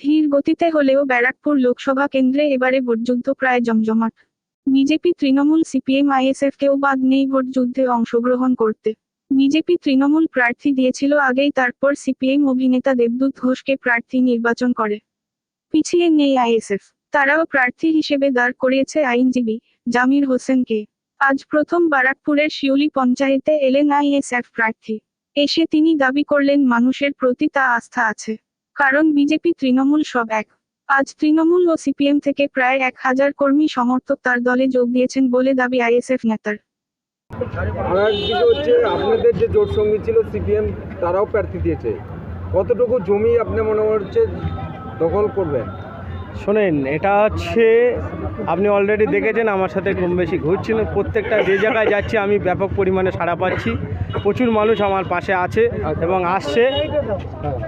ধীর গতিতে হলেও ব্যারাকপুর লোকসভা কেন্দ্রে এবারে ভোটযুদ্ধ প্রায় জমজমাট। বিজেপি তৃণমূল সিপিএম আইএসএফ কেউ বাদ নেই ভোটযুদ্ধে অংশগ্রহণ করতে। বিজেপি তৃণমূল প্রার্থী দিয়েছিল আগেই তারপর সিপিএম অভিনেতা দেবদূত ঘোষকে প্রার্থী নির্বাচন করে। পিছিয়ে নেই আইএসএফ। তারাও প্রার্থী হিসেবে দাঁড় করিয়েছে আইনজীবী জামির হোসেনকে। আজ প্রথম বারাকপুরের শিউলি পঞ্চায়েতে এলেন আইএসএফ প্রার্থী। এসে তিনি দাবি করলেন, মানুষের প্রতি তা আস্থা আছে। কারণ বিজেপি তৃণমূল সব এক। আজ তৃণমূল ও সিপিএম থেকে প্রায় এক হাজার কর্মী সমর্থক তার দলে যোগ দিয়েছেন বলে দাবি আইএসএফ নেতার। হচ্ছে আপনাদের যে জোট সঙ্গী ছিল সিপিএম তারাও প্রার্থী দিয়েছে। কতটুকু জমি আপনি মনে হচ্ছে দখল করবেন? শোনেন এটা হচ্ছে আপনি অলরেডি দেখেছেন আমার সাথে কম বেশি ঘুরছেন প্রত্যেকটা যে জায়গায় যাচ্ছি আমি ব্যাপক পরিমাণে সাড়া পাচ্ছি। প্রচুর মানুষ আমার পাশে আছে এবং আসছে।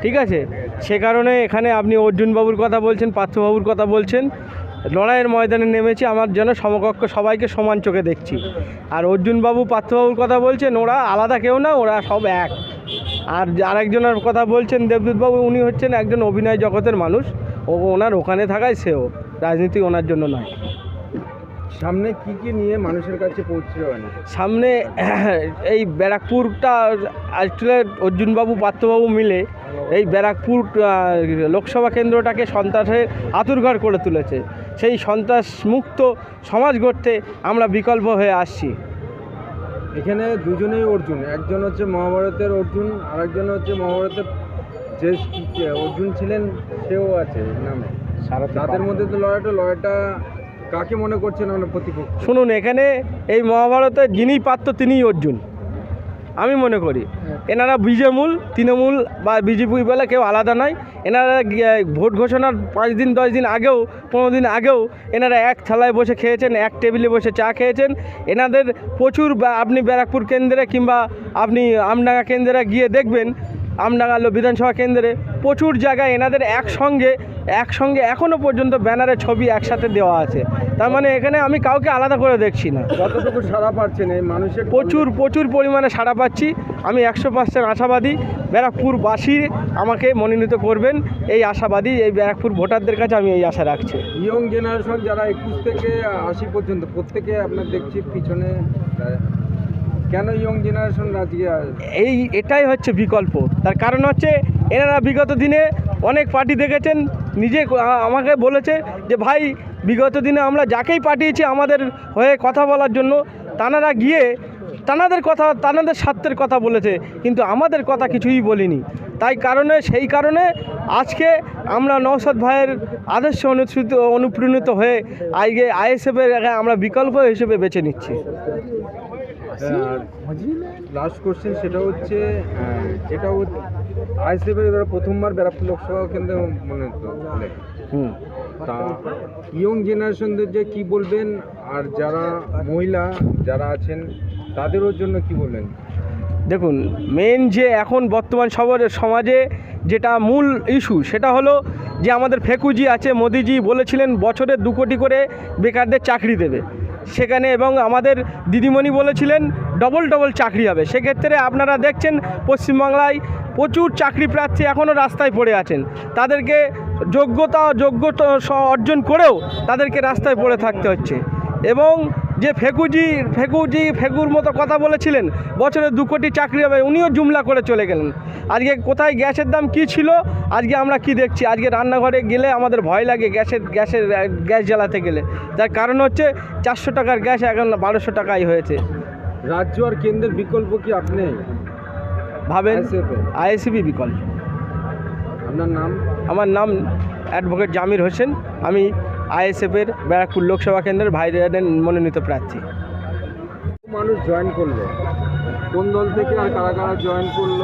ঠিক আছে? সে কারণে এখানে আপনি অর্জুনবাবুর কথা বলছেন পার্থবাবুর কথা বলছেন। লড়াইয়ের ময়দানে নেমেছি আমার যেন সমকক্ষ সবাইকে সমান চোখে দেখছি। আর অর্জুনবাবু পার্থবাবুর কথা বলছেন ওরা আলাদা কেউ না ওরা সব এক। আর আরেকজনের কথা বলছেন দেবদূতবাবু উনি হচ্ছেন একজন অভিনয় জগতের মানুষ। ও ওনার ওখানে থাকায় সেও। রাজনীতি ওনার জন্য নয়। সামনে কি কি নিয়ে মানুষের কাছে পৌঁছে যাবেন সামনে এই ব্যারাকপুরটা আসলে অর্জুনবাবু পার্থবাবু মিলে এই ব্যারাকপুর লোকসভা কেন্দ্রটাকে সন্ত্রাসের আতুরঘর করে তুলেছে। সেই সন্ত্রাস মুক্ত সমাজ গড়তে আমরা বিকল্প হয়ে আসছি। এখানে দুজনেই অর্জুন একজন হচ্ছে মহাভারতের অর্জুন আর একজন হচ্ছে মহাভারতের যে অর্জুন ছিলেন সেও আছে নামে। তাদের মধ্যে তো লড়াইটা লড়াইটা কাকে মনে করছেন আমরা প্রতিপক্ষ? শুনুন, এখানে এই মহাভারতের যিনি পাত্র, তিনিই অর্জুন। আমি মনে করি। এনারা বিজেমূল তৃণমূল বা বিজেপি বলে কেউ আলাদা নয়। এনারা ভোট ঘোষণার পাঁচ দিন, দশ দিন আগেও, পনেরো দিন আগেও এনারা এক থালায় বসে খেয়েছেন, এক টেবিলে বসে চা খেয়েছেন। এনাদের প্রচুর আপনি ব্যারাকপুর কেন্দ্রে কিংবা আপনি আমডাঙ্গা কেন্দ্রে গিয়ে দেখবেন আমডাঙ্গা বিধানসভা কেন্দ্রে প্রচুর জায়গায় এনাদের একসঙ্গে একসঙ্গে এখনও পর্যন্ত ব্যানারে ছবি একসাথে দেওয়া আছে। তার মানে এখানে আমি কাউকে আলাদা করে দেখছি না। কতটুকু সারা পাচ্ছেন এই মানুষের প্রচুর প্রচুর পরিমাণে সাড়া পাচ্ছি। আমি একশো পার্সেন্ট আশাবাদী ব্যারাকপুরবাসী আমাকে মনোনীত করবেন। এই আশাবাদী এই ব্যারাকপুর ভোটারদের কাছে আমি এই আশা রাখছি। ইয়ং জেনারেশন যারা একুশ থেকে আশি পর্যন্ত প্রত্যেকে আপনার দেখছি পিছনে কেন ইয়ং জেনারেশন এই এটাই হচ্ছে বিকল্প। তার কারণ হচ্ছে এনারা বিগত দিনে অনেক পার্টি দেখেছেন নিজে আমাকে বলেছে যে, ভাই, বিগত দিনে আমরা যাকেই পাঠিয়েছি আমাদের হয়ে কথা বলার জন্য, তানারা গিয়ে তানাদের কথা, তানাদের স্বার্থের কথা বলেছে, কিন্তু আমাদের কথা কিছুই বলিনি। তাই কারণে, সেই কারণে আজকে আমরা নৌসাদ ভাইয়ের আদর্শ অনুসৃত, অনুপ্রাণিত হয়ে আজকে আইএসএফের আমরা বিকল্প হিসেবে বেছে নিচ্ছি। লাস্ট কোশ্চেন সেটা হচ্ছে যেটা আইসিএফের এবার প্রথমবার ব্যারাকপুর লোকসভা কেন্দ্রে মনোনীত হলেন। তা ইয়ং জেনারেশনদের যে কি বলবেন আর যারা মহিলা যারা আছেন তাদেরও জন্য কি বলবেন? দেখুন মেন যে এখন বর্তমান সমাজে যেটা মূল ইস্যু সেটা হলো যে আমাদের ফেকুজি আছে মোদিজি বলেছিলেন বছরে দু কোটি করে বেকারদের চাকরি দেবে। সেখানে এবং আমাদের দিদিমণি বলেছিলেন, ডবল ডবল চাকরি হবে। সেক্ষেত্রে আপনারা দেখছেন, পশ্চিমবাংলায় প্রচুর চাকরি প্রার্থী এখনও রাস্তায় পড়ে আছেন। তাদেরকে যোগ্যতা যোগ্যতা অর্জন করেও তাদেরকে রাস্তায় পড়ে থাকতে হচ্ছে। এবং যে ফেকুজি ফেকুজি ফেকুর মতো কথা বলেছিলেন বছরে দু কোটি চাকরি হবে উনিও জুমলা করে চলে গেলেন। আজকে কোথায় গ্যাসের দাম কি ছিল আজকে আমরা কি দেখছি? আজকে রান্নাঘরে গেলে আমাদের ভয় লাগে গ্যাসের গ্যাসের গ্যাস জ্বালাতে গেলে। তার কারণ হচ্ছে চারশো টাকার গ্যাস এখন বারোশো টাকাই হয়েছে। রাজ্য আর কেন্দ্রের বিকল্প কি আপনি ভাবেন? আইএসিবি বিকল্প। আপনার নাম? আমার নাম অ্যাডভোকেট জামির হোসেন। আমি আইএসএফের ব্যারাকপুর লোকসভা কেন্দ্রের ভাইরাডেন মনোনীত প্রার্থী। মানুষ জয়েন করল। কোন দল থেকে আর কারা কারা জয়েন করল?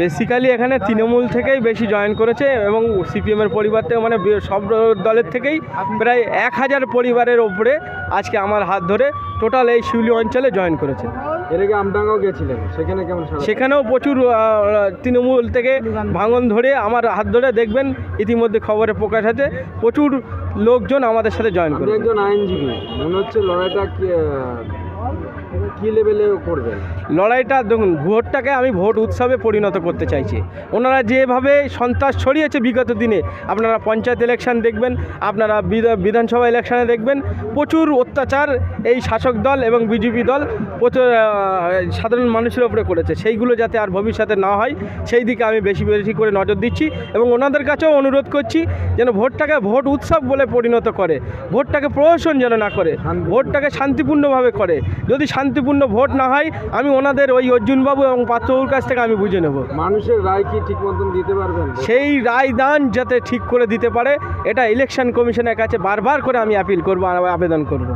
বেসিক্যালি এখানে তৃণমূল থেকেই বেশি জয়েন করেছে এবং সিপিএমের পরিবার থেকে মানে সব দলের থেকেই প্রায় এক হাজার পরিবারের ওপরে আজকে আমার হাত ধরে টোটাল এই শিউলি অঞ্চলে জয়েন করেছে। এর আগে আমডাঙ্গাও গেছিলেন সেখানে কেমন সেখানেও প্রচুর তৃণমূল থেকে ভাঙন ধরে আমার হাত ধরে দেখবেন ইতিমধ্যে খবরে প্রকাশ আছে প্রচুর লোকজন আমাদের সাথে জয়েন করে একজন আইনজীবী মনে হচ্ছে লড়াইটা কি, লেভেলে করবেন লড়াইটা দেখুন ভোটটাকে আমি ভোট উৎসবে পরিণত করতে চাইছি। ওনারা যেভাবে সন্ত্রাস ছড়িয়েছে বিগত দিনে আপনারা পঞ্চায়েত ইলেকশন দেখবেন আপনারা বিধা- বিধানসভা ইলেকশনে দেখবেন প্রচুর অত্যাচার এই শাসক দল এবং বিজেপি দল প্রচুর সাধারণ মানুষের ওপরে করেছে। সেইগুলো যাতে আর ভবিষ্যতে না হয় সেই দিকে আমি বেশি বেশি করে নজর দিচ্ছি এবং ওনাদের কাছেও অনুরোধ করছি যেন ভোটটাকে ভোট উৎসব বলে পরিণত করে ভোটটাকে প্রহসন যেন না করে। ভোটটাকে শান্তিপূর্ণভাবে করে। যদি শান্তিপূর্ণ ভোট না হয় আমি ওনাদের ওই অর্জুনবাবু এবং পাত্রবাবুর কাছ থেকে আমি বুঝে নেব। মানুষের রায় কি ঠিক মতন দিতে পারবেন? সেই রায় দান যাতে ঠিক করে দিতে পারে এটা ইলেকশন কমিশনের কাছে বারবার করে আমি অ্যাপিল করব আবেদন করব।